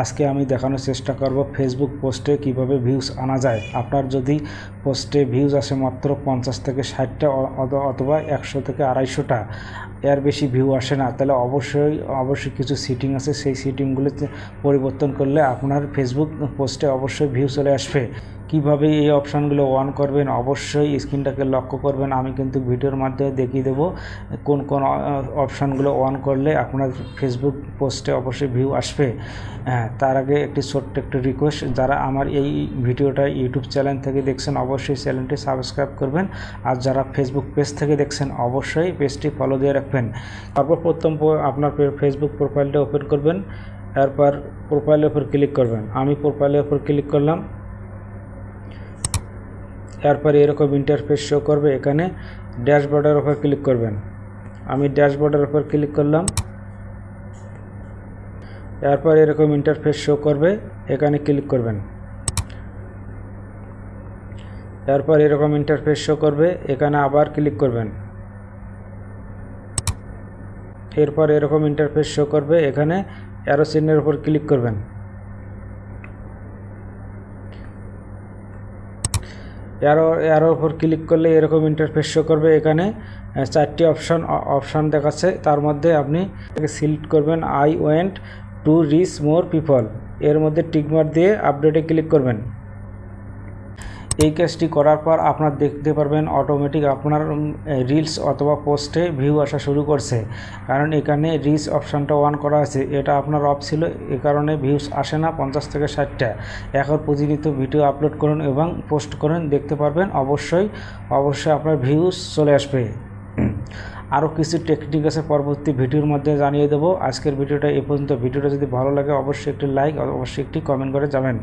আজকে আমি দেখানোর চেষ্টা করব ফেসবুক পোস্টে কীভাবে ভিউজ আনা যায়। আপনার যদি পোস্টে ভিউজ আসে মাত্র পঞ্চাশ থেকে ষাটটা অথবা একশো থেকে আড়াইশোটা, এর বেশি ভিউ আসে না, তাহলে অবশ্যই অবশ্যই কিছু সিটিং আছে, সেই সিটিংগুলিতে পরিবর্তন করলে আপনার ফেসবুক পোস্টে অবশ্যই ভিউ চলে আসবে। কীভাবে এই অপশানগুলো অন করবেন, অবশ্যই স্ক্রিনটাকে লক্ষ্য করবেন। আমি কিন্তু ভিডিওর মাধ্যমে দেখিয়ে দেবো কোন কোন অপশানগুলো অন করলে আপনার ফেসবুক পোস্টে অবশ্যই ভিউ আসবে। হ্যাঁ তার আগে একটি ছোট্ট একটি রিকোয়েস্ট যারা আমার এই ভিডিওটা ইউটিউব চ্যানেল থেকে দেখছেন, অবশ্যই চ্যানেলটি সাবস্ক্রাইব করবেন। আর যারা ফেসবুক পেজ থেকে দেখছেন, অবশ্যই পেজটি ফলো দিয়ে রাখবেন। তারপর প্রথম আপনার ফেসবুক প্রোফাইলটা ওপেন করবেন। এরপর প্রোফাইলের উপর ক্লিক করবেন। আমি প্রোফাইলের উপর ক্লিক করলাম। এরপর এরকম ইন্টারফেস শো করবে, এখানে ড্যাশবোর্ডের উপর ক্লিক করবেন। আমি ড্যাশবোর্ডের উপর ক্লিক করলাম। এরপর এরকম ইন্টারফেস শো করবে, এখানে ক্লিক করবেন। এরপর এরকম ইন্টারফেস শো করবে, এখানে আবার ক্লিক করবেন। এরপর এরকম ইন্টারফেস শো করবে, এখানে অ্যারো চিহ্নের উপর ক্লিক করবেন। অ্যারো এরো উপর ক্লিক করলে এরকম ইন্টারফেস শো করবে এখানে। চারটি অপশন অপশান দেখাচ্ছে। তার মধ্যে আপনি সিলেক্ট করবেন I went to reach more people এর মধ্যে টিকমার দিয়ে আপডেটে ক্লিক করবেন। এই কাজটি করার পর আপনার দেখতে পারবেন অটোমেটিক আপনার রিলস অথবা পোস্টে ভিউ আসা শুরু করছে। কারণ এখানে রিলস অপশানটা অন করা আছে। এটা আপনার অফ ছিল, এ কারণে ভিউস আসে না পঞ্চাশ থেকে ষাটটা। এখন প্রতিনিয়ত ভিডিও আপলোড করুন এবং পোস্ট করুন, দেখতে পারবেন অবশ্যই অবশ্যই আপনার ভিউস চলে আসবে। আরও কিছু টেকনিক আছে, পরবর্তী ভিডিওর মধ্যে জানিয়ে দেবো। আজকের ভিডিওটা এই পর্যন্ত। ভিডিওটা যদি ভালো লাগে, অবশ্যই একটি লাইক অবশ্যই একটি কমেন্ট করে যাবেন।